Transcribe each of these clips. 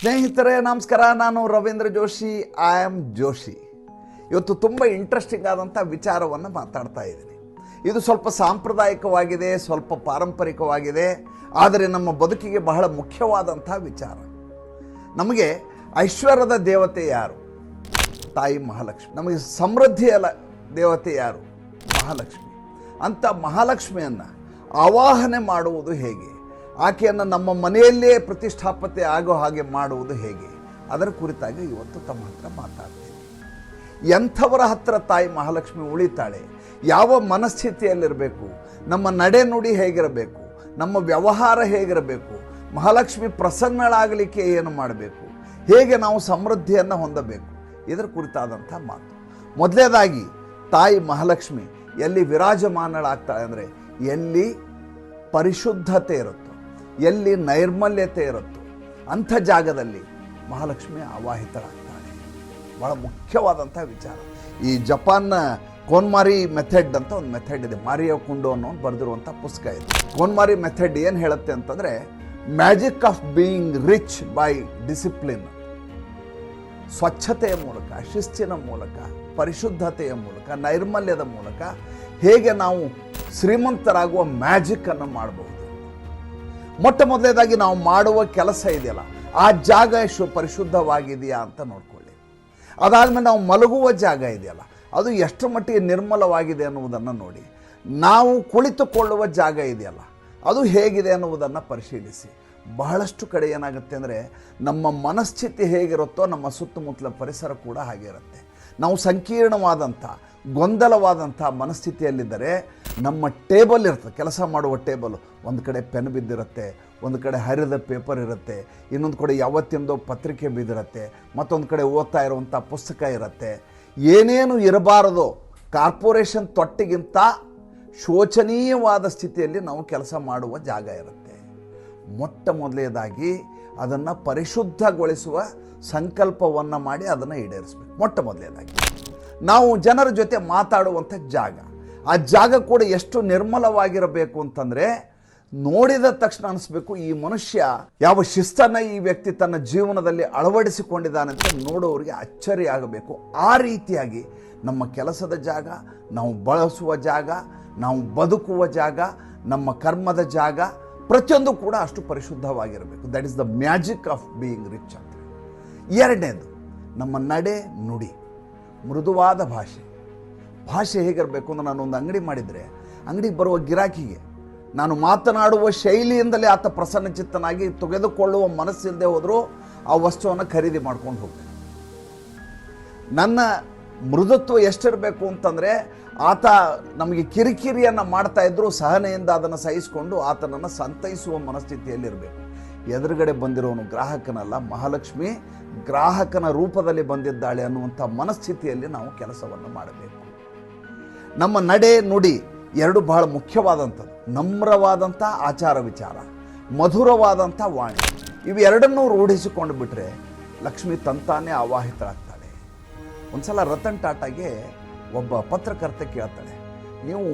ಸ್ನೇಹಿತರೆ, ನಮಸ್ಕಾರ. ನಾನು Ravindra Joshi. I am Joshi. ಇವತ್ತು ತುಂಬ ಇಂಟ್ರೆಸ್ಟಿಂಗ್ ಆದಂಥ ವಿಚಾರವನ್ನು ಮಾತಾಡ್ತಾ ಇದ್ದೀನಿ. ಇದು ಸ್ವಲ್ಪ ಸಾಂಪ್ರದಾಯಿಕವಾಗಿದೆ, ಸ್ವಲ್ಪ ಪಾರಂಪರಿಕವಾಗಿದೆ, ಆದರೆ ನಮ್ಮ ಬದುಕಿಗೆ ಬಹಳ ಮುಖ್ಯವಾದಂಥ ವಿಚಾರ. ನಮಗೆ ಐಶ್ವರ್ಯದ ದೇವತೆ ಯಾರು? ತಾಯಿ ಮಹಾಲಕ್ಷ್ಮಿ. ನಮಗೆ ಸಮೃದ್ಧಿಯ ದೇವತೆ ಯಾರು? ಮಹಾಲಕ್ಷ್ಮಿ. ಅಂಥ ಮಹಾಲಕ್ಷ್ಮಿಯನ್ನು ಆವಾಹನೆ ಮಾಡುವುದು ಹೇಗೆ? ಆಕೆಯನ್ನು ನಮ್ಮ ಮನೆಯಲ್ಲೇ ಪ್ರತಿಷ್ಠಾಪತೆ ಆಗೋ ಹಾಗೆ ಮಾಡುವುದು ಹೇಗೆ? ಅದರ ಕುರಿತಾಗಿ ಇವತ್ತು ತಮ್ಮ ಹತ್ರ ಮಾತಾಡ್ತೀನಿ. ಎಂಥವರ ಹತ್ರ ತಾಯಿ ಮಹಾಲಕ್ಷ್ಮಿ ಉಳಿತಾಳೆ? ಯಾವ ಮನಸ್ಥಿತಿಯಲ್ಲಿರಬೇಕು? ನಮ್ಮ ನಡೆ ನುಡಿ ಹೇಗಿರಬೇಕು? ನಮ್ಮ ವ್ಯವಹಾರ ಹೇಗಿರಬೇಕು? ಮಹಾಲಕ್ಷ್ಮಿ ಪ್ರಸನ್ನಳಾಗಲಿಕ್ಕೆ ಏನು ಮಾಡಬೇಕು? ಹೇಗೆ ನಾವು ಸಮೃದ್ಧಿಯನ್ನು ಹೊಂದಬೇಕು? ಇದರ ಕುರಿತಾದಂಥ ಮಾತು. ಮೊದಲನೇದಾಗಿ ತಾಯಿ ಮಹಾಲಕ್ಷ್ಮಿ ಎಲ್ಲಿ ವಿರಾಜಮಾನಳಾಗ್ತಾಳೆ ಅಂದರೆ ಎಲ್ಲಿ ಪರಿಶುದ್ಧತೆ ಇರುತ್ತೋ ಎಲ್ಲಿ ನೈರ್ಮಲ್ಯತೆ ಇರುತ್ತೋ ಅಂಥ ಜಾಗದಲ್ಲಿ ಮಹಾಲಕ್ಷ್ಮಿ ಅವಾಹಿತರಾಗ್ತಾಳೆ ಭಾಳ ಮುಖ್ಯವಾದಂಥ ವಿಚಾರ. ಈ ಜಪಾನ್ನ ಕೋನ್ಮಾರಿ ಮೆಥಡ್ ಅಂತ ಒಂದು ಮೆಥಡ್ ಇದೆ. ಮಾರಿಯ ಕುಂಡು ಅನ್ನೋ ಒಂದು ಬರೆದಿರುವಂಥ ಪುಸ್ತಕ ಇದೆ. ಕೋನ್ಮಾರಿ ಮೆಥಡ್ ಏನು ಹೇಳುತ್ತೆ ಅಂತಂದರೆ, magic of being rich by discipline. ಸ್ವಚ್ಛತೆಯ ಮೂಲಕ, ಶಿಸ್ತಿನ ಮೂಲಕ, ಪರಿಶುದ್ಧತೆಯ ಮೂಲಕ, ನೈರ್ಮಲ್ಯದ ಮೂಲಕ ಹೇಗೆ ನಾವು ಶ್ರೀಮಂತರಾಗುವ ಮ್ಯಾಜಿಕ್ಕನ್ನು ಮಾಡಬಹುದು. ಮೊಟ್ಟ ಮೊದಲನೇದಾಗಿ ನಾವು ಮಾಡುವ ಕೆಲಸ ಇದೆಯಲ್ಲ, ಆ ಜಾಗ ಪರಿಶುದ್ಧವಾಗಿದೆಯಾ ಅಂತ ನೋಡ್ಕೊಳ್ಳಿ. ಅದಾದಮೇಲೆ ನಾವು ಮಲಗುವ ಜಾಗ ಇದೆಯಲ್ಲ, ಅದು ಎಷ್ಟು ಮಟ್ಟಿಗೆ ನಿರ್ಮಲವಾಗಿದೆ ಅನ್ನುವುದನ್ನು ನೋಡಿ. ನಾವು ಕುಳಿತುಕೊಳ್ಳುವ ಜಾಗ ಇದೆಯಲ್ಲ, ಅದು ಹೇಗಿದೆ ಅನ್ನುವುದನ್ನು ಪರಿಶೀಲಿಸಿ. ಬಹಳಷ್ಟು ಕಡೆ ಏನಾಗುತ್ತೆ ಅಂದರೆ, ನಮ್ಮ ಮನಸ್ಥಿತಿ ಹೇಗಿರುತ್ತೋ ನಮ್ಮ ಸುತ್ತಮುತ್ತಲ ಪರಿಸರ ಕೂಡ ಹಾಗೆ ಇರುತ್ತೆ. ನಾವು ಸಂಕೀರ್ಣವಾದಂಥ ಗೊಂದಲವಾದಂಥ ಮನಸ್ಥಿತಿಯಲ್ಲಿದ್ದರೆ ನಮ್ಮ ಟೇಬಲ್ ಇರ್ತದೆ ಕೆಲಸ ಮಾಡುವ ಟೇಬಲ್. ಒಂದು ಕಡೆ ಪೆನ್ ಬಿದ್ದಿರುತ್ತೆ, ಒಂದು ಕಡೆ ಹರಿದ ಪೇಪರ್ ಇರುತ್ತೆ, ಇನ್ನೊಂದು ಕಡೆ ಯಾವತ್ತಿಂದೋ ಪತ್ರಿಕೆ ಬಿದ್ದಿರುತ್ತೆ, ಮತ್ತೊಂದು ಕಡೆ ಓದ್ತಾ ಇರುವಂಥ ಪುಸ್ತಕ ಇರುತ್ತೆ. ಏನೇನು ಇರಬಾರದು, ಕಾರ್ಪೊರೇಷನ್ ತೊಟ್ಟಿಗಿಂತ ಶೋಚನೀಯವಾದ ಸ್ಥಿತಿಯಲ್ಲಿ ನಾವು ಕೆಲಸ ಮಾಡುವ ಜಾಗ ಇರುತ್ತೆ. ಮೊಟ್ಟ ಮೊದಲನೇದಾಗಿ ಅದನ್ನು ಪರಿಶುದ್ಧಗೊಳಿಸುವ ಸಂಕಲ್ಪವನ್ನು ಮಾಡಿ ಅದನ್ನು ಈಡೇರಿಸಬೇಕು. ಮೊಟ್ಟ ಮೊದಲನೇದಾಗಿ. ನಾವು ಜನರ ಜೊತೆ ಮಾತಾಡುವಂಥ ಜಾಗ. ಆ ಜಾಗ ಕೂಡ ಎಷ್ಟು ನಿರ್ಮಲವಾಗಿರಬೇಕು ಅಂತಂದರೆ ನೋಡಿದ ತಕ್ಷಣ ಅನಿಸ್ಬೇಕು ಈ ಮನುಷ್ಯ ಯಾವ ಶಿಸ್ತನ್ನು ಈ ವ್ಯಕ್ತಿ ತನ್ನ ಜೀವನದಲ್ಲಿ ಅಳವಡಿಸಿಕೊಂಡಿದ್ದಾನೆ ಅಂತ ನೋಡೋರಿಗೆ ಅಚ್ಚರಿ ಆಗಬೇಕು. ಆ ರೀತಿಯಾಗಿ ನಮ್ಮ ಕೆಲಸದ ಜಾಗ, ನಾವು ಬಳಸುವ ಜಾಗ, ನಾವು ಬದುಕುವ ಜಾಗ, ನಮ್ಮ ಕರ್ಮದ ಜಾಗ ಪ್ರತಿಯೊಂದು ಕೂಡ ಅಷ್ಟು ಪರಿಶುದ್ಧವಾಗಿರಬೇಕು. That is the magic of being rich ಅಂತ ಎರಡನೇದು, ನಮ್ಮ ನಡೆ ನುಡಿ. ಮೃದುವಾದ ಭಾಷೆ. ಭಾಷೆ ಹೇಗಿರಬೇಕು ಅಂತ ನಾನು ಒಂದು ಅಂಗಡಿ ಮಾಡಿದರೆ, ಅಂಗಡಿಗೆ ಬರುವ ಗಿರಾಕಿಗೆ, ನಾನು ಮಾತನಾಡುವ ಶೈಲಿಯಿಂದಲೇ ಆತ ಪ್ರಸನ್ನಚಿತ್ತನಾಗಿ ತೆಗೆದುಕೊಳ್ಳುವ ಮನಸ್ಸಿಲ್ಲದೆ ಹೋದರೂ ಆ ವಸ್ತುವನ್ನು ಖರೀದಿ ಮಾಡ್ಕೊಂಡು ಹೋಗ್ತೇನೆ. ನನ್ನ ಮೃದುತ್ವ ಎಷ್ಟಿರಬೇಕು ಅಂತಂದರೆ, ಆತ ನಮಗೆ ಕಿರಿಕಿರಿಯನ್ನು ಮಾಡ್ತಾ ಇದ್ದರೂ ಸಹನೆಯಿಂದ ಅದನ್ನು ಸಹಿಸಿಕೊಂಡು ಆತನನ್ನು ಸಂತೈಸುವ ಮನಸ್ಥಿತಿಯಲ್ಲಿರಬೇಕು. ಎದುರುಗಡೆ ಬಂದಿರೋನು ಗ್ರಾಹಕನಲ್ಲ, ಮಹಾಲಕ್ಷ್ಮಿ ಗ್ರಾಹಕನ ರೂಪದಲ್ಲಿ ಬಂದಿದ್ದಾಳೆ ಅನ್ನುವಂಥ ಮನಸ್ಥಿತಿಯಲ್ಲಿ ನಾವು ಕೆಲಸವನ್ನು ಮಾಡಬೇಕು. ನಮ್ಮ ನಡೆ ನುಡಿ ಎರಡು ಬಹಳ ಮುಖ್ಯವಾದಂಥದ್ದು. ನಮ್ರವಾದಂಥ ಆಚಾರ ವಿಚಾರ, ಮಧುರವಾದಂಥ ವಾಣಿ. ಇವೆರಡನ್ನೂ ರೂಢಿಸಿಕೊಂಡು ಬಿಟ್ಟರೆ ಲಕ್ಷ್ಮಿ ತಂತಾನೇ ಆವಾಹಿತರಾಗ್ತಾಳೆ ಒಂದ್ಸಲ ರತನ್ ಟಾಟಾಗೆ ಒಬ್ಬ ಪತ್ರಕರ್ತ ಕೇಳ್ತಾಳೆ, ನೀವು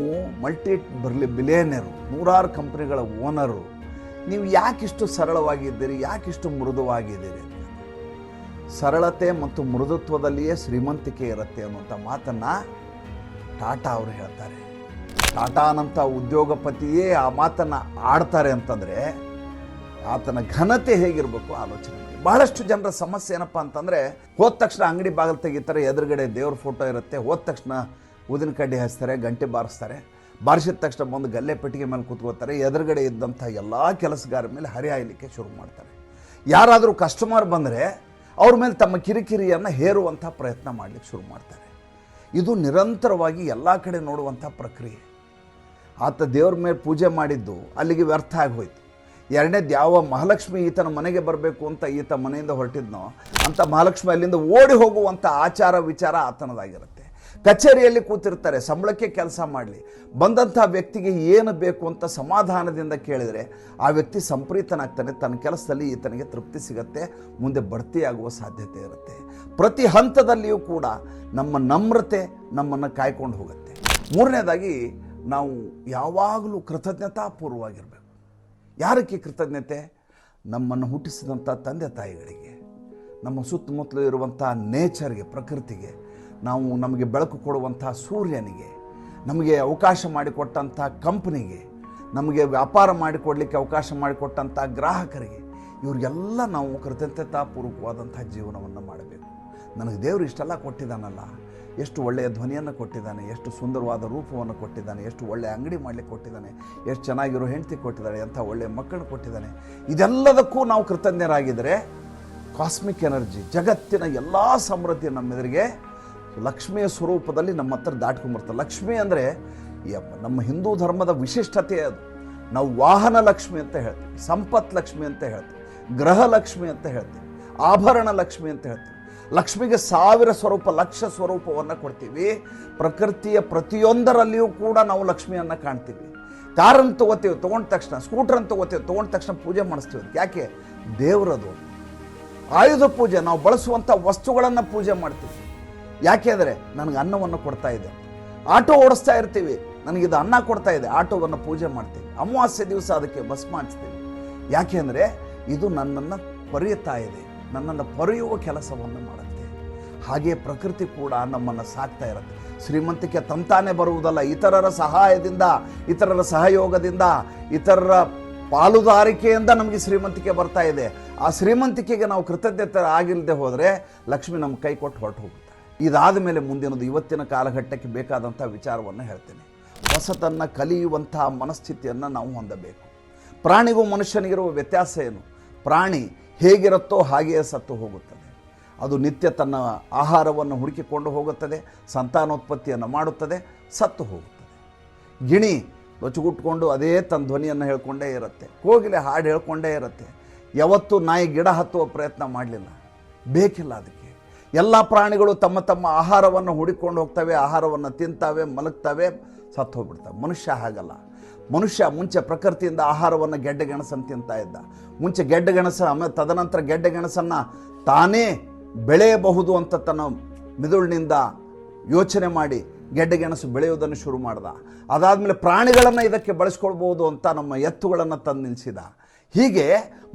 ಮಲ್ಟಿ, ಬರ್ಲಿ ಬಿಲಿಯನರು ನೂರಾರು ಕಂಪ್ನಿಗಳ ಓನರು ನೀವು ಯಾಕಿಷ್ಟು ಸರಳವಾಗಿದ್ದೀರಿ, ಯಾಕಿಷ್ಟು ಮೃದುವಾಗಿದ್ದೀರಿ ಸರಳತೆ ಮತ್ತು ಮೃದುತ್ವದಲ್ಲಿಯೇ ಶ್ರೀಮಂತಿಕೆ ಇರುತ್ತೆ ಅನ್ನುವಂಥ ಮಾತನ್ನು ಟಾಟಾ ಅವರು ಹೇಳ್ತಾರೆ. ಟಾಟಾನಂಥ ಉದ್ಯೋಗಪತಿಯೇ ಆ ಮಾತನ್ನು ಆಡ್ತಾರೆ ಅಂತಂದರೆ ಆತನ ಘನತೆ ಹೇಗಿರಬೇಕು ಆಲೋಚನೆ ಮಾಡಿ. ಬಹಳಷ್ಟು ಜನರ ಸಮಸ್ಯೆ ಏನಪ್ಪ ಅಂತಂದರೆ, ಹೋದ ತಕ್ಷಣ ಅಂಗಡಿ ಬಾಗಿಲು ತೆಗಿತಾರೆ, ಎದುರುಗಡೆ ದೇವ್ರ ಫೋಟೋ ಇರುತ್ತೆ, ಹೋದ ತಕ್ಷಣ ಊದಿನ ಕಡ್ಡಿ ಹಚ್ತಾರೆ, ಗಂಟೆ ಬಾರಿಸ್ತಾರೆ. ಬಾರಿಸಿದ ತಕ್ಷಣ ಬಂದು ಗಲ್ಲೆ ಪೆಟ್ಟಿಗೆ ಮೇಲೆ ಕೂತ್ಕೋತಾರೆ ಎದುರುಗಡೆ ಇದ್ದಂಥ ಎಲ್ಲ ಕೆಲಸಗಾರ ಮೇಲೆ ಹರಿಹಾಯಲಿಕ್ಕೆ ಶುರು ಮಾಡ್ತಾರೆ. ಯಾರಾದರೂ ಕಸ್ಟಮರ್ ಬಂದರೆ ಅವ್ರ ಮೇಲೆ ತಮ್ಮ ಕಿರಿಕಿರಿಯನ್ನು ಹೇರುವಂಥ ಪ್ರಯತ್ನ ಮಾಡಲಿಕ್ಕೆ ಶುರು ಮಾಡ್ತಾರೆ. ಇದು ನಿರಂತರವಾಗಿ ಎಲ್ಲ ಕಡೆ ನೋಡುವಂಥ ಪ್ರಕ್ರಿಯೆ. ಆತ ದೇವ್ರ ಮೇಲೆ ಪೂಜೆ ಮಾಡಿದ್ದು ಅಲ್ಲಿಗೆ ವ್ಯರ್ಥ ಆಗೋಯ್ತು. ಎರಡನೇದು ಯಾವ ಮಹಾಲಕ್ಷ್ಮಿ ಈತನ ಮನೆಗೆ ಬರಬೇಕು ಅಂತ ಈತ ಮನೆಯಿಂದ ಹೊರಟಿದ್ನೋ ಅಂಥ ಮಹಾಲಕ್ಷ್ಮಿ ಅಲ್ಲಿಂದ ಓಡಿ ಹೋಗುವಂಥ ಆಚಾರ ವಿಚಾರ ಆತನದಾಗಿರುತ್ತೆ. ಕಚೇರಿಯಲ್ಲಿ ಕೂತಿರ್ತಾರೆ, ಸಂಬಳಕ್ಕೆ ಕೆಲಸ ಮಾಡಲಿ. ಬಂದಂಥ ವ್ಯಕ್ತಿಗೆ ಏನು ಬೇಕು ಅಂತ ಸಮಾಧಾನದಿಂದ ಕೇಳಿದರೆ ಆ ವ್ಯಕ್ತಿ ಸಂಪ್ರೀತನಾಗ್ತಾನೆ, ತನ್ನ ಕೆಲಸದಲ್ಲಿ ಈತನಿಗೆ ತೃಪ್ತಿ ಸಿಗತ್ತೆ, ಮುಂದೆ ಬಡ್ತಿಯಾಗುವ ಸಾಧ್ಯತೆ ಇರುತ್ತೆ. ಪ್ರತಿ ಹಂತದಲ್ಲಿಯೂ ಕೂಡ ನಮ್ಮ ನಮ್ರತೆ ನಮ್ಮನ್ನು ಕಾಯ್ಕೊಂಡು ಹೋಗುತ್ತೆ. ಮೂರನೇದಾಗಿ, ನಾವು ಯಾವಾಗಲೂ ಕೃತಜ್ಞತಾಪೂರ್ವವಾಗಿರಬೇಕು. ಯಾರಕ್ಕೆ ಕೃತಜ್ಞತೆ? ನಮ್ಮನ್ನು ಹುಟ್ಟಿಸಿದಂಥ ತಂದೆ ತಾಯಿಗಳಿಗೆ, ನಮ್ಮ ಸುತ್ತಮುತ್ತಲು ಇರುವಂಥ ನೇಚರ್ಗೆ, ಪ್ರಕೃತಿಗೆ. ನಾವು ನಮಗೆ ಬೆಳಕು ಕೊಡುವಂಥ ಸೂರ್ಯನಿಗೆ, ನಮಗೆ ಅವಕಾಶ ಮಾಡಿಕೊಟ್ಟಂಥ ಕಂಪ್ನಿಗೆ, ನಮಗೆ ವ್ಯಾಪಾರ ಮಾಡಿಕೊಡಲಿಕ್ಕೆ ಅವಕಾಶ ಮಾಡಿಕೊಟ್ಟಂಥ ಗ್ರಾಹಕರಿಗೆ, ಇವರಿಗೆಲ್ಲ ನಾವು ಕೃತಜ್ಞತಾಪೂರ್ವಕವಾದಂಥ ಜೀವನವನ್ನು ಮಾಡಬೇಕು. ನನಗೆ ದೇವರು ಇಷ್ಟೆಲ್ಲ ಕೊಟ್ಟಿದ್ದಾನಲ್ಲ, ಎಷ್ಟು ಒಳ್ಳೆಯ ಧ್ವನಿಯನ್ನು ಕೊಟ್ಟಿದ್ದಾನೆ, ಎಷ್ಟು ಸುಂದರವಾದ ರೂಪವನ್ನು ಕೊಟ್ಟಿದ್ದಾನೆ, ಎಷ್ಟು ಒಳ್ಳೆಯ ಅಂಗಡಿ ಮಾಡಲಿಕ್ಕೆ ಕೊಟ್ಟಿದ್ದಾನೆ, ಎಷ್ಟು ಚೆನ್ನಾಗಿರೋ ಹೆಂಡತಿ ಕೊಟ್ಟಿದ್ದಾನೆ ಎಂಥ ಒಳ್ಳೆಯ ಮಕ್ಕಳು ಕೊಟ್ಟಿದ್ದಾನೆ. ಇದೆಲ್ಲದಕ್ಕೂ ನಾವು ಕೃತಜ್ಞರಾಗಿದ್ದರೆ ಕಾಸ್ಮಿಕ್ ಎನರ್ಜಿ ಜಗತ್ತಿನ ಎಲ್ಲ ಸಮೃದ್ಧಿ ನಮ್ಮೆದುರಿಗೆ ಲಕ್ಷ್ಮಿಯ ಸ್ವರೂಪದಲ್ಲಿ ನಮ್ಮ ಹತ್ರ ದಾಟ್ಕೊಂಡ್ಬರ್ತಾರೆ ಲಕ್ಷ್ಮಿ ಅಂದರೆ ನಮ್ಮ ಹಿಂದೂ ಧರ್ಮದ ವಿಶಿಷ್ಟತೆ ಅದು. ನಾವು ವಾಹನ ಲಕ್ಷ್ಮಿ ಅಂತ ಹೇಳ್ತೀವಿ, ಸಂಪತ್ ಲಕ್ಷ್ಮಿ ಅಂತ ಹೇಳ್ತೀವಿ, ಗ್ರಹ ಲಕ್ಷ್ಮಿ ಅಂತ ಹೇಳ್ತೀವಿ, ಆಭರಣ ಲಕ್ಷ್ಮಿ ಅಂತ ಹೇಳ್ತೀವಿ. ಲಕ್ಷ್ಮಿಗೆ ಸಾವಿರ ಸ್ವರೂಪ, ಲಕ್ಷ ಸ್ವರೂಪವನ್ನು ಕೊಡ್ತೀವಿ. ಪ್ರಕೃತಿಯ ಪ್ರತಿಯೊಂದರಲ್ಲಿಯೂ ಕೂಡ ನಾವು ಲಕ್ಷ್ಮಿಯನ್ನು ಕಾಣ್ತೀವಿ. ಕಾರನ್ನು ತಗೋತೀವಿ, ತೊಗೊಂಡ ತಕ್ಷಣ, ಸ್ಕೂಟ್ರನ್ನು ತಗೋತೀವಿ, ತೊಗೊಂಡ ತಕ್ಷಣ ಪೂಜೆ ಮಾಡಿಸ್ತೀವಿ ಯಾಕೆ? ದೇವರದು. ಆಯುಧ ಪೂಜೆ, ನಾವು ಬಳಸುವಂಥ ವಸ್ತುಗಳನ್ನು ಪೂಜೆ ಮಾಡ್ತೀವಿ. ಯಾಕೆ ಅಂದರೆ ನನಗೆ ಅನ್ನವನ್ನು ಕೊಡ್ತಾ ಇದೆ. ಆಟೋ ಓಡಿಸ್ತಾ ಇರ್ತೀವಿ ನನಗಿದು ಅನ್ನ ಕೊಡ್ತಾ ಇದೆ, ಆಟೋವನ್ನು ಪೂಜೆ ಮಾಡ್ತೀವಿ. ಅಮಾವಾಸ್ಯೆ ದಿವಸ ಅದಕ್ಕೆ ಬಸ್ ಮಾಡಿಸ್ತೀವಿ. ಯಾಕೆ ಅಂದರೆ ಇದು ನನ್ನನ್ನು ಪರಿಯುತ್ತಾ ಇದೆ, ನನ್ನನ್ನು ಪರಿಯುವ ಕೆಲಸವನ್ನು ಮಾಡುತ್ತೆ. ಹಾಗೆ ಪ್ರಕೃತಿ ಕೂಡ ನಮ್ಮನ್ನು ಸಾಕ್ತಾ ಇರುತ್ತೆ. ಶ್ರೀಮಂತಿಕೆ ತಂತಾನೆ ಬರುವುದಲ್ಲ, ಇತರರ ಸಹಾಯದಿಂದ, ಇತರರ ಸಹಯೋಗದಿಂದ, ಇತರರ ಪಾಲುದಾರಿಕೆಯಿಂದ ನಮಗೆ ಶ್ರೀಮಂತಿಕೆ ಬರ್ತಾ ಇದೆ. ಆ ಶ್ರೀಮಂತಿಕೆಗೆ ನಾವು ಕೃತಜ್ಞತೆ ಆಗಿಲ್ಲದೆ ಹೋದರೆ ಲಕ್ಷ್ಮಿ ನಮ್ಮ ಕೈ ಕೊಟ್ಟು ಹೊರಟು ಹೋಗುತ್ತೆ. ಇದಾದ ಮೇಲೆ ಮುಂದಿನದು ಇವತ್ತಿನ ಕಾಲಘಟ್ಟಕ್ಕೆ ಬೇಕಾದಂಥ ವಿಚಾರವನ್ನು ಹೇಳ್ತೇನೆ. ಹೊಸತನ್ನು ಕಲಿಯುವಂತಹ ಮನಸ್ಥಿತಿಯನ್ನು ನಾವು ಹೊಂದಬೇಕು. ಪ್ರಾಣಿಗೂ ಮನುಷ್ಯನಿಗಿರುವ ವ್ಯತ್ಯಾಸ ಏನು? ಪ್ರಾಣಿ ಹೇಗಿರುತ್ತೋ ಹಾಗೆಯೇ ಸತ್ತು ಹೋಗುತ್ತದೆ. ಅದು ನಿತ್ಯ ತನ್ನ ಆಹಾರವನ್ನು ಹುಡುಕಿಕೊಂಡು ಹೋಗುತ್ತದೆ, ಸಂತಾನೋತ್ಪತ್ತಿಯನ್ನು ಮಾಡುತ್ತದೆ, ಸತ್ತು ಹೋಗುತ್ತದೆ. ಗಿಣಿ ಬಚ್ಚುಗುಟ್ಕೊಂಡು ಅದೇ ತನ್ನ ಧ್ವನಿಯನ್ನು ಹೇಳ್ಕೊಂಡೇ ಇರುತ್ತೆ. ಕೋಗಿಲೆ ಹಾಡು ಹೇಳ್ಕೊಂಡೇ ಇರುತ್ತೆ. ಯಾವತ್ತೂ ನಾಯಿ ಗಿಡ ಹತ್ತುವ ಪ್ರಯತ್ನ ಮಾಡಲಿಲ್ಲ. ಬೇಕಿಲ್ಲ ಅದಕ್ಕೆ. ಎಲ್ಲ ಪ್ರಾಣಿಗಳು ತಮ್ಮ ತಮ್ಮ ಆಹಾರವನ್ನು ಹುಡುಕೊಂಡು ಹೋಗ್ತವೆ, ಆಹಾರವನ್ನು ತಿಂತಾವೆ, ಮಲಗ್ತವೆ, ಸತ್ತು ಹೋಗ್ಬಿಡ್ತವೆ. ಮನುಷ್ಯ ಹಾಗಲ್ಲ. ಮನುಷ್ಯ ಮುಂಚೆ ಪ್ರಕೃತಿಯಿಂದ ಆಹಾರವನ್ನು ಗೆಡ್ಡೆ ಗೆಣಸನ್ನು ತಿಂತಾ ಇದ್ದ. ಮುಂಚೆ ಗೆಡ್ಡೆ ಗೆಣಸ, ಆಮೇಲೆ ತದನಂತರ ಗೆಡ್ಡೆ ಗೆಣಸನ್ನು ತಾನೇ ಬೆಳೆಯಬಹುದು ಅಂತ ತನ್ನ ಮಿದುಳಿನಿಂದ ಯೋಚನೆ ಮಾಡಿ ಗೆಡ್ಡೆ ಗೆಣಸು ಬೆಳೆಯುವುದನ್ನು ಶುರು ಮಾಡ್ದ. ಅದಾದಮೇಲೆ ಪ್ರಾಣಿಗಳನ್ನು ಇದಕ್ಕೆ ಬಳಸ್ಕೊಳ್ಬೋದು ಅಂತ ನಮ್ಮ ಎತ್ತುಗಳನ್ನು ತಂದು ನಿಲ್ಲಿಸಿದ ಹೀಗೆ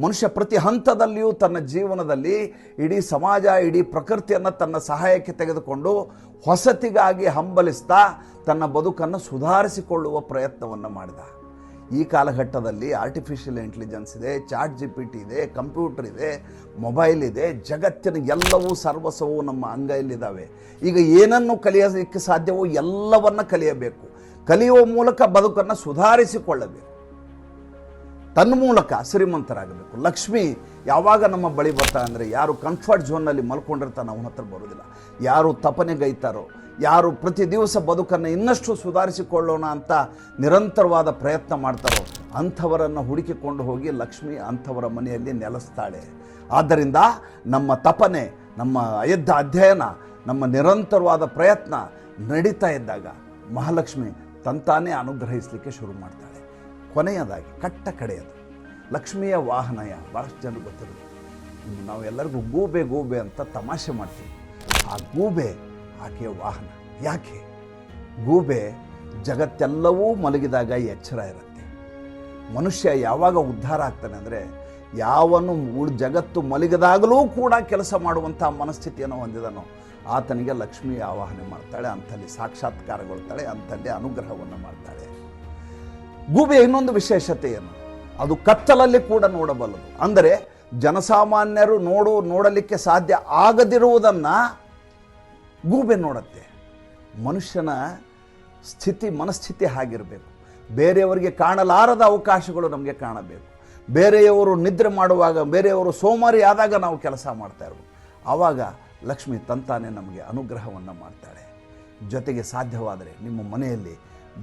ಮನುಷ್ಯ ಪ್ರತಿ ಹಂತದಲ್ಲಿಯೂ ತನ್ನ ಜೀವನದಲ್ಲಿ ಇಡೀ ಸಮಾಜ, ಇಡೀ ಪ್ರಕೃತಿಯನ್ನು ತನ್ನ ಸಹಾಯಕ್ಕೆ ತೆಗೆದುಕೊಂಡು ಹೊಸತಿಗಾಗಿ ಹಂಬಲಿಸ್ತಾ ತನ್ನ ಬದುಕನ್ನು ಸುಧಾರಿಸಿಕೊಳ್ಳುವ ಪ್ರಯತ್ನವನ್ನು ಮಾಡಿದ. ಈ ಕಾಲಘಟ್ಟದಲ್ಲಿ ಆರ್ಟಿಫಿಷಿಯಲ್ ಇಂಟೆಲಿಜೆನ್ಸ್ ಇದೆ ಚಾಟ್ ಜಿ ಪಿ ಟಿ ಇದೆ, ಕಂಪ್ಯೂಟರ್ ಇದೆ, ಮೊಬೈಲ್ ಇದೆ, ಜಗತ್ತಿನ ಎಲ್ಲವೂ ಸರ್ವಸ್ವವು ನಮ್ಮ ಅಂಗೈಲಿದ್ದಾವೆ ಈಗ ಏನನ್ನು ಕಲಿಯೋದಕ್ಕೆ ಸಾಧ್ಯವೋ ಎಲ್ಲವನ್ನು ಕಲಿಯಬೇಕು. ಕಲಿಯುವ ಮೂಲಕ ಬದುಕನ್ನು ಸುಧಾರಿಸಿಕೊಳ್ಳಬೇಕು. ತನ್ನ ಮೂಲಕ ಶ್ರೀಮಂತರಾಗಬೇಕು ಲಕ್ಷ್ಮಿ ಯಾವಾಗ ನಮ್ಮ ಬಳಿ ಬರ್ತಾ ಅಂದರೆ ಯಾರು ಕಂಫರ್ಟ್ ಝೋನ್ನಲ್ಲಿ ಮಲ್ಕೊಂಡಿರ್ತಾನೆ ಅವನ ಹತ್ರ ಬರೋದಿಲ್ಲ ಯಾರು ತಪನೆಗೈತಾರೋ, ಯಾರು ಪ್ರತಿ ದಿವಸ ಬದುಕನ್ನು ಇನ್ನಷ್ಟು ಸುಧಾರಿಸಿಕೊಳ್ಳೋಣ ಅಂತ ನಿರಂತರವಾದ ಪ್ರಯತ್ನ ಮಾಡ್ತಾರೋ, ಅಂಥವರನ್ನು ಹುಡುಕಿಕೊಂಡು ಹೋಗಿ ಲಕ್ಷ್ಮಿ ಅಂಥವರ ಮನೆಯಲ್ಲಿ ನೆಲೆಸ್ತಾಳೆ. ಆದ್ದರಿಂದ ನಮ್ಮ ತಪನೆ, ನಮ್ಮ ಅಯದ್ಧ ಅಧ್ಯಯನ, ನಮ್ಮ ನಿರಂತರವಾದ ಪ್ರಯತ್ನ ನಡೀತಾ ಇದ್ದಾಗ ಮಹಾಲಕ್ಷ್ಮಿ ತಂತಾನೇ ಅನುಗ್ರಹಿಸಲಿಕ್ಕೆ ಶುರು ಮಾಡ್ತಾಳೆ. ಕೊನೆಯದಾಗಿ, ಕಟ್ಟ ಕಡೆಯದು ಲಕ್ಷ್ಮಿಯ ವಾಹನಯ ಭಾಳಷ್ಟು ಜನರು ನಾವು ಎಲ್ಲರಿಗೂ ಗೂಬೆ ಗೂಬೆ ಅಂತ ತಮಾಷೆ ಮಾಡ್ತೀವಿ. ಆ ಗೂಬೆ ಆಕೆಯ ವಾಹನ. ಯಾಕೆ? ಗೂಬೆ ಜಗತ್ತೆಲ್ಲವೂ ಮಲಗಿದಾಗ ಎಚ್ಚರ ಇರುತ್ತೆ. ಮನುಷ್ಯ ಯಾವಾಗ ಉದ್ಧಾರ ಆಗ್ತಾನೆ ಅಂದರೆ, ಯಾವನು ಜಗತ್ತು ಮಲಗಿದಾಗಲೂ ಕೂಡ ಕೆಲಸ ಮಾಡುವಂಥ ಮನಸ್ಥಿತಿಯನ್ನು ಹೊಂದಿದನೋ. ಆತನಿಗೆ ಲಕ್ಷ್ಮಿ ಆವಾಹನೆ ಮಾಡ್ತಾಳೆ, ಅಂಥಲ್ಲಿ ಸಾಕ್ಷಾತ್ಕಾರಗೊಳ್ತಾಳೆ, ಅಂಥಲ್ಲಿ ಅನುಗ್ರಹವನ್ನು ಮಾಡ್ತಾಳೆ. ಗೂಬೆಯ ಇನ್ನೊಂದು ವಿಶೇಷತೆ ಏನು ಅದು ಕತ್ತಲಲ್ಲಿ ಕೂಡ ನೋಡಬಲ್ಲದು. ಅಂದರೆ ಜನಸಾಮಾನ್ಯರು ನೋಡು, ನೋಡಲಿಕ್ಕೆ ಸಾಧ್ಯ ಆಗದಿರುವುದನ್ನು ಗೂಬೆ ನೋಡುತ್ತೆ. ಮನುಷ್ಯನ ಸ್ಥಿತಿ, ಮನಸ್ಥಿತಿ ಹಾಗಿರಬೇಕು. ಬೇರೆಯವರಿಗೆ ಕಾಣಲಾರದ ಅವಕಾಶಗಳು ನಮಗೆ ಕಾಣಬೇಕು. ಬೇರೆಯವರು ನಿದ್ರೆ ಮಾಡುವಾಗ, ಬೇರೆಯವರು ಸೋಮಾರಿ ಆದಾಗ ನಾವು ಕೆಲಸ ಮಾಡ್ತಾ ಇರ್ಬೋದು ಆವಾಗ ಲಕ್ಷ್ಮಿ ತಂತಾನೆ ನಮಗೆ ಅನುಗ್ರಹವನ್ನು ಮಾಡ್ತಾಳೆ. ಜೊತೆಗೆ ಸಾಧ್ಯವಾದರೆ ನಿಮ್ಮ ಮನೆಯಲ್ಲಿ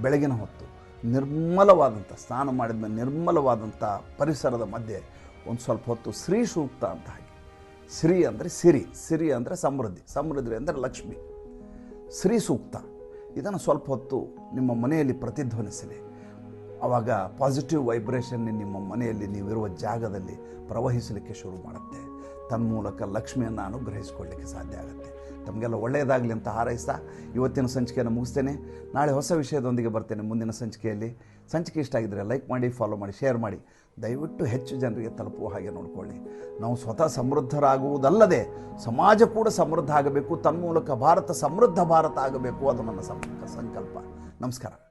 ಬೆಳಗಿನ ಹೊತ್ತು ನಿರ್ಮಲವಾದಂಥ ಸ್ನಾನ ಮಾಡಿದ ಮೇಲೆ ನಿರ್ಮಲವಾದಂಥ ಪರಿಸರದ ಮಧ್ಯೆ ಒಂದು ಸ್ವಲ್ಪ ಹೊತ್ತು ಶ್ರೀ ಸೂಕ್ತ ಅಂತ ಹಾಗೆ. ಶ್ರೀ ಅಂದರೆ ಸಿರಿ ಸಿರಿ ಅಂದರೆ ಸಮೃದ್ಧಿ ಸಮೃದ್ಧಿ ಅಂದರೆ ಲಕ್ಷ್ಮಿ. ಶ್ರೀ ಸೂಕ್ತ. ಇದನ್ನು ಸ್ವಲ್ಪ ಹೊತ್ತು ನಿಮ್ಮ ಮನೆಯಲ್ಲಿ ಪ್ರತಿಧ್ವನಿಸಲಿ ಆವಾಗ ಪಾಸಿಟಿವ್ ವೈಬ್ರೇಷನ್ ನಿಮ್ಮ ಮನೆಯಲ್ಲಿ ನೀವಿರುವ ಜಾಗದಲ್ಲಿ ಪ್ರವಹಿಸಲಿಕ್ಕೆ ಶುರು ಮಾಡುತ್ತೆ. ತನ್ಮೂಲಕ ಲಕ್ಷ್ಮಿಯನ್ನು ಅನುಗ್ರಹಿಸಿಕೊಳ್ಳಿಕ್ಕೆ ಸಾಧ್ಯ ಆಗುತ್ತೆ. ತಮಗೆಲ್ಲ ಒಳ್ಳೆಯದಾಗಲಿ ಅಂತ ಹಾರೈಸ್ತಾ ಇವತ್ತಿನ ಸಂಚಿಕೆಯನ್ನು ಮುಗಿಸ್ತೇನೆ. ನಾಳೆ ಹೊಸ ವಿಷಯದೊಂದಿಗೆ ಬರ್ತೇನೆ ಮುಂದಿನ ಸಂಚಿಕೆಯಲ್ಲಿ. ಸಂಚಿಕೆ ಇಷ್ಟ ಆಗಿದ್ದರೆ ಲೈಕ್ ಮಾಡಿ ಫಾಲೋ ಮಾಡಿ ಶೇರ್ ಮಾಡಿ. ದಯವಿಟ್ಟು ಹೆಚ್ಚು ಜನರಿಗೆ ತಲುಪುವ ಹಾಗೆ ನೋಡಿಕೊಳ್ಳಿ. ನಾವು ಸ್ವತಃ ಸಮೃದ್ಧರಾಗುವುದಲ್ಲದೆ ಸಮಾಜ ಕೂಡ ಸಮೃದ್ಧ ಆಗಬೇಕು. ತನ್ಮೂಲಕ ಭಾರತ, ಸಮೃದ್ಧ ಭಾರತ ಆಗಬೇಕು. ಅದು ನನ್ನ ಸಂಕಲ್ಪ. ನಮಸ್ಕಾರ.